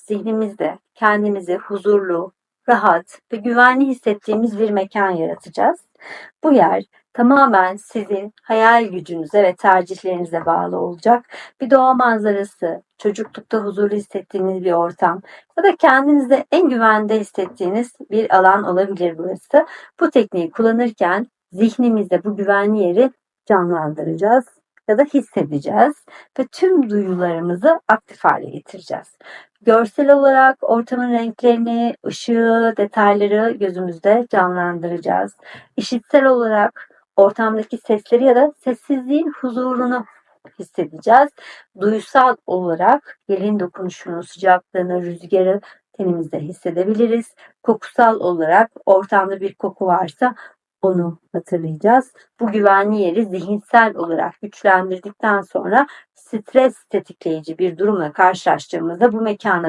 zihnimizde kendimizi huzurlu, rahat ve güvenli hissettiğimiz bir mekan yaratacağız. Bu yer tamamen sizin hayal gücünüze ve tercihlerinize bağlı olacak. Bir doğa manzarası, çocuklukta huzurlu hissettiğiniz bir ortam ya da kendinizde en güvende hissettiğiniz bir alan olabilir burası. Bu tekniği kullanırken zihnimizde bu güvenli yeri canlandıracağız ya da hissedeceğiz ve tüm duyularımızı aktif hale getireceğiz. Görsel olarak ortamın renklerini, ışığı, detayları gözümüzde canlandıracağız. İşitsel olarak ortamdaki sesleri ya da sessizliğin huzurunu hissedeceğiz. Duysal olarak yerin dokunuşunu, sıcaklığını, rüzgarı tenimizde hissedebiliriz. Kokusal olarak ortamda bir koku varsa onu hatırlayacağız. Bu güvenli yeri zihinsel olarak güçlendirdikten sonra stres tetikleyici bir durumla karşılaştığımızda bu mekana